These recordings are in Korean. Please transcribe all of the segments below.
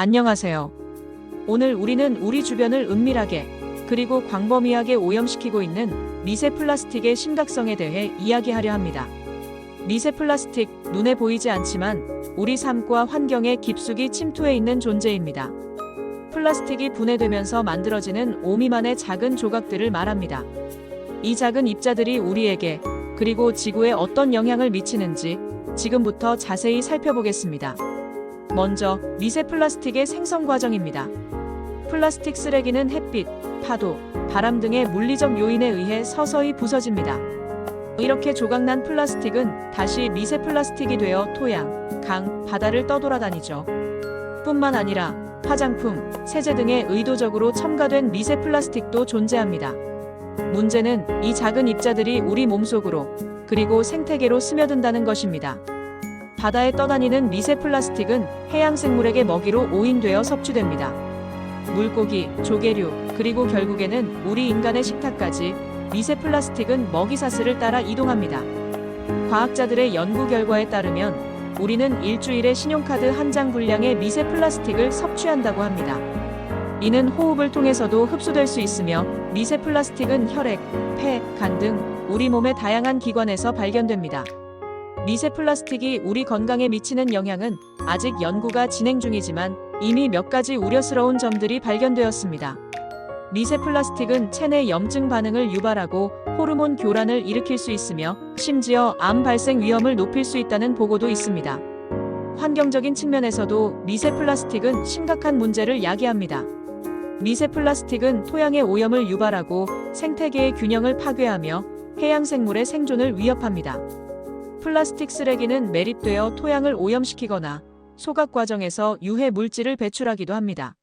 안녕하세요. 오늘 우리는 우리 주변을 은밀하게 그리고 광범위하게 오염시키고 있는 미세 플라스틱의 심각성에 대해 이야기하려 합니다. 미세 플라스틱, 눈에 보이지 않지만 우리 삶과 환경에 깊숙이 침투해 있는 존재입니다. 플라스틱이 분해되면서 만들어지는 5미만의 작은 조각들을 말합니다. 이 작은 입자들이 우리에게 그리고 지구에 어떤 영향을 미치는지 지금부터 자세히 살펴보겠습니다. 먼저 미세 플라스틱의 생성 과정입니다. 플라스틱 쓰레기는 햇빛, 파도, 바람 등의 물리적 요인에 의해 서서히 부서집니다. 이렇게 조각난 플라스틱은 다시 미세 플라스틱이 되어 토양, 강, 바다를 떠돌아다니죠. 뿐만 아니라 화장품, 세제 등에 의도적으로 첨가된 미세 플라스틱도 존재합니다. 문제는 이 작은 입자들이 우리 몸속으로 그리고 생태계로 스며든다는 것입니다. 바다에 떠다니는 미세 플라스틱은 해양 생물에게 먹이로 오인되어 섭취됩니다. 물고기, 조개류, 그리고 결국에는 우리 인간의 식탁까지 미세 플라스틱은 먹이 사슬을 따라 이동합니다. 과학자들의 연구 결과에 따르면 우리는 일주일에 신용카드 한 장 분량의 미세 플라스틱을 섭취한다고 합니다. 이는 호흡을 통해서도 흡수될 수 있으며 미세 플라스틱은 혈액, 폐, 간 등 우리 몸의 다양한 기관에서 발견됩니다. 미세 플라스틱이 우리 건강에 미치는 영향은 아직 연구가 진행 중이지만 이미 몇 가지 우려스러운 점들이 발견되었습니다. 미세 플라스틱은 체내 염증 반응을 유발하고 호르몬 교란을 일으킬 수 있으며 심지어 암 발생 위험을 높일 수 있다는 보고도 있습니다. 환경적인 측면에서도 미세 플라스틱은 심각한 문제를 야기합니다. 미세 플라스틱은 토양의 오염을 유발하고 생태계의 균형을 파괴하며 해양 생물의 생존을 위협합니다. 플라스틱 쓰레기는 매립되어 토양을 오염시키거나 소각 과정에서 유해 물질을 배출하기도 합니다.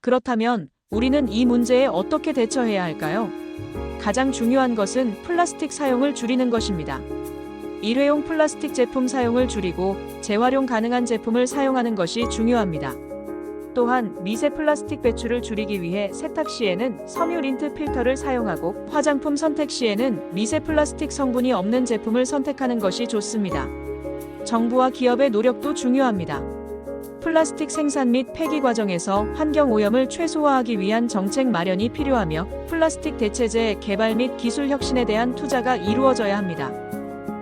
그렇다면 우리는 이 문제에 어떻게 대처해야 할까요? 가장 중요한 것은 플라스틱 사용을 줄이는 것입니다. 일회용 플라스틱 제품 사용을 줄이고 재활용 가능한 제품을 사용하는 것이 중요합니다. 또한 미세 플라스틱 배출을 줄이기 위해 세탁 시에는 섬유 린트 필터를 사용하고 화장품 선택 시에는 미세 플라스틱 성분이 없는 제품을 선택하는 것이 좋습니다. 정부와 기업의 노력도 중요합니다. 플라스틱 생산 및 폐기 과정에서 환경 오염을 최소화하기 위한 정책 마련이 필요하며 플라스틱 대체제 개발 및 기술 혁신에 대한 투자가 이루어져야 합니다.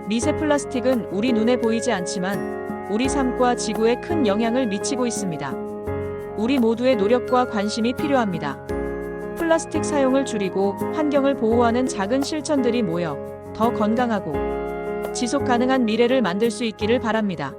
미세 플라스틱은 우리 눈에 보이지 않지만 우리 삶과 지구에 큰 영향을 미치고 있습니다. 우리 모두의 노력과 관심이 필요합니다. 플라스틱 사용을 줄이고 환경을 보호하는 작은 실천들이 모여 더 건강하고 지속 가능한 미래를 만들 수 있기를 바랍니다.